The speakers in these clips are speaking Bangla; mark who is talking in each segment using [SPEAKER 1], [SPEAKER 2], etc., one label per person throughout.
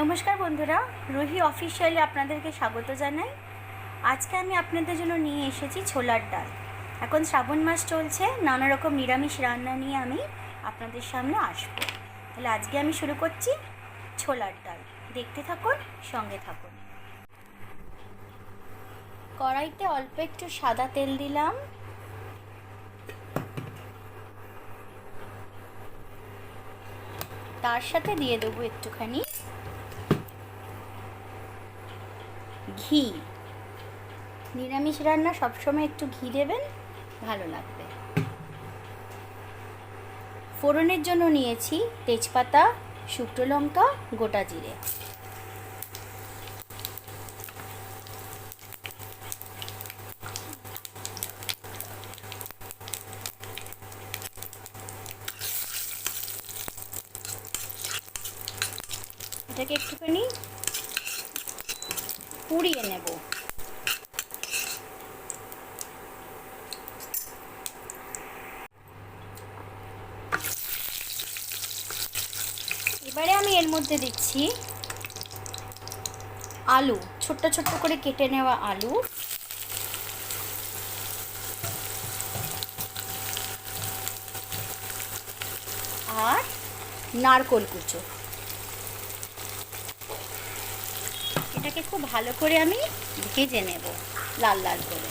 [SPEAKER 1] নমস্কার বন্ধুরা, রুহি অফিসিয়ালি আপনাদেরকে স্বাগত জানাই। আজকে আমি আপনাদের জন্য নিয়ে এসেছি ছোলার ডাল। এখন শ্রাবণ মাস চলছে, নানা রকম নিরামিষ রান্না নিয়ে আমি আপনাদের সামনে আসব। তাহলে আজকে আমি শুরু করছি ছোলার ডাল। দেখতে থাকুন, সঙ্গে থাকুন। কড়াইতে অল্প একটু সাদা তেল দিলাম। তার সাথে দিয়ে দেবো একটুখানি ঘি। নিরামিষ রান্না সবসময় একটু ঘি দেবেন, ভালো লাগবে। ফোড়নের জন্য নিয়েছি তেজপাতা, শুকনো লঙ্কা, গোটা জিরে। এটাকে একটুখানি পুড়িয়ে নেব। এবারে আমি এর মধ্যে দিচ্ছি আলু, ছোট্ট ছোট্ট করে কেটে নেওয়া আলু। আর নারকোল কুচো। এটাকে খুব ভালো করে আমি ভেজে নেব, লাল লাল করে।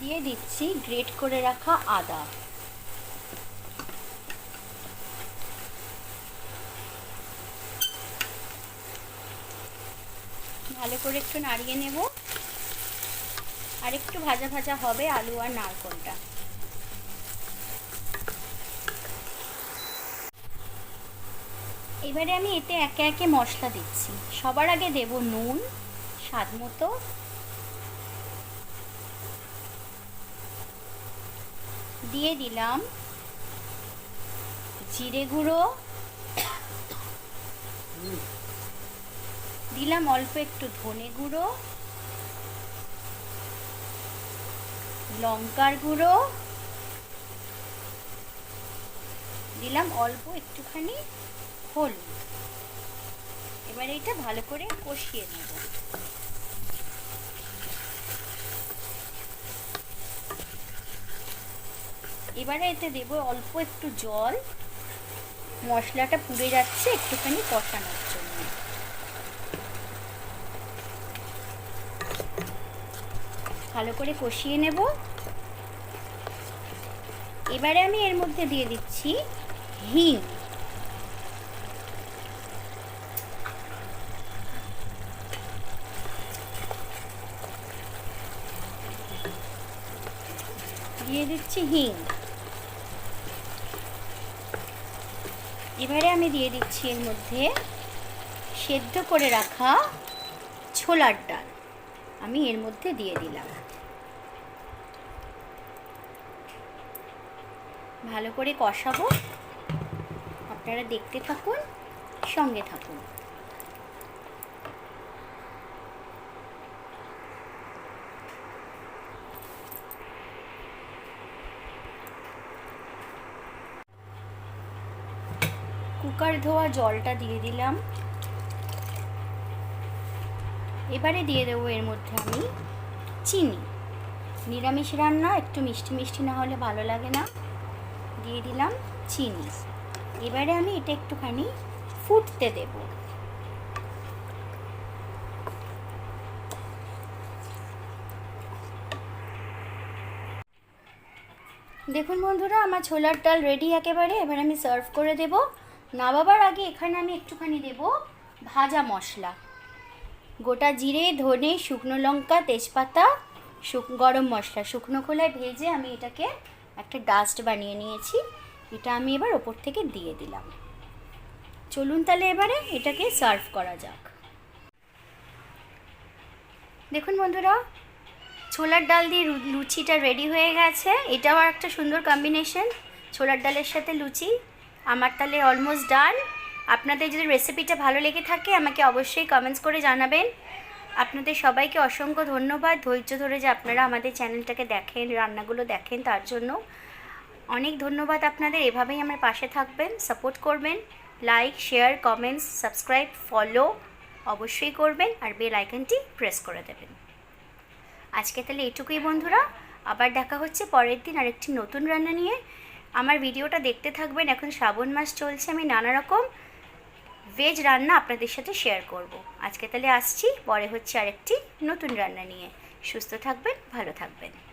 [SPEAKER 1] দিয়ে দিচ্ছি গ্রেট করে রাখা আদা। ভালো করে একটু নাড়িয়ে নেব। আর একটু ভাজা ভাজা হবে আলু আর নারকলটা। এবারে আমি এতে একে একে মশলা দিচ্ছি। সবার আগে দেব নুন, স্বাদ মতো। দিয়ে দিলাম জিরে গুঁড়ো। দিলাম অল্প একটু ধনে গুঁড়ো। লঙ্কার গুঁড়ো। দিলাম অল্প একটুখানি হলুদ। এবার এটা ভালো করে কষিয়ে নেব। এবারে এতে দেব অল্প একটু জল। মশলাটা পুড়ে যাচ্ছে, একটুখানি কষানোর জন্য। ভালো করে কষিয়ে নেব। এবারে আমি এর মধ্যে দিয়ে দিচ্ছি হিং। দিয়ে দিচ্ছি হিং। এবারে আমি দিয়ে দিচ্ছি এর মধ্যে সেদ্ধ করে রাখা ছোলার ডাল। আমি এর মধ্যে দিয়ে দিলাম। ভালো করে কষাবো। আপনারা দেখতে থাকুন, সঙ্গে থাকুন। কুকার ধোয়া জলটা দিয়ে দিলাম। এবারে দিয়ে দেবো এর মধ্যে আমি চিনি। নিরামিষ রান্না, একটু মিষ্টি মিষ্টি না হলে ভালো লাগে না। দিয়ে দিলাম চিনি। এবারে আমি এটা একটুখানি ফুটতে দেব। দেখুন বন্ধুরা, আমার ছোলার ডাল রেডি একেবারে। এবার আমি সার্ভ করে দেব। নামাবার আগে এখানে আমি একটুখানি দেব ভাজা মশলা। গোটা জিরে, ধনে, শুকনো লঙ্কা, তেজপাতা গরম মশলা। শুকনো খোলায় ভেজে আমি এটাকে একটা ডাস্ট বানিয়ে নিয়েছি। এটা আমি এবার ওপর থেকে দিয়ে দিলাম। চলুন তাহলে এবারে এটাকে সার্ভ করা যাক। দেখুন বন্ধুরা, ছোলার ডাল দিয়ে লুচিটা রেডি হয়ে গেছে। এটাও একটা সুন্দর কম্বিনেশন ছোলার ডালের সাথে লুচি। আমার তাহলে অলমোস্ট ডান আপনাদের যদি রেসিপিটা ভালো লেগে থাকে, আমাকে অবশ্যই কমেন্টস করে জানাবেন। আপনাদের সবাইকে অসংখ্য ধন্যবাদ। ধৈর্য ধরে যে আপনারা আমাদের চ্যানেলটাকে দেখেন, রান্নাগুলো দেখেন, তার জন্য অনেক ধন্যবাদ আপনাদের। এভাবেই আমার পাশে থাকবেন সাপোর্ট করবেন। Like share comments subscribe follow অবশ্যই করবেন আর বেল আইকনটি প্রেস করে দেবেন। আজকে তাহলে এটুকুই বন্ধুরা। আবার দেখা হচ্ছে পরের দিন আরেকটি নতুন রান্না নিয়ে। আমার ভিডিওটা দেখতে থাকবেন। এখন শ্রাবণ মাস চলছে, আমি নানা রকম ভেজ রান্না আপনাদের সাথে শেয়ার করব। আজকে তাহলে আসছি, পরে হচ্ছে আরেকটি নতুন রান্না নিয়ে। সুস্থ থাকবেন, ভালো থাকবেন।